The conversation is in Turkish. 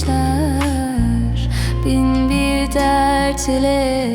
geçer Bin bir dert ile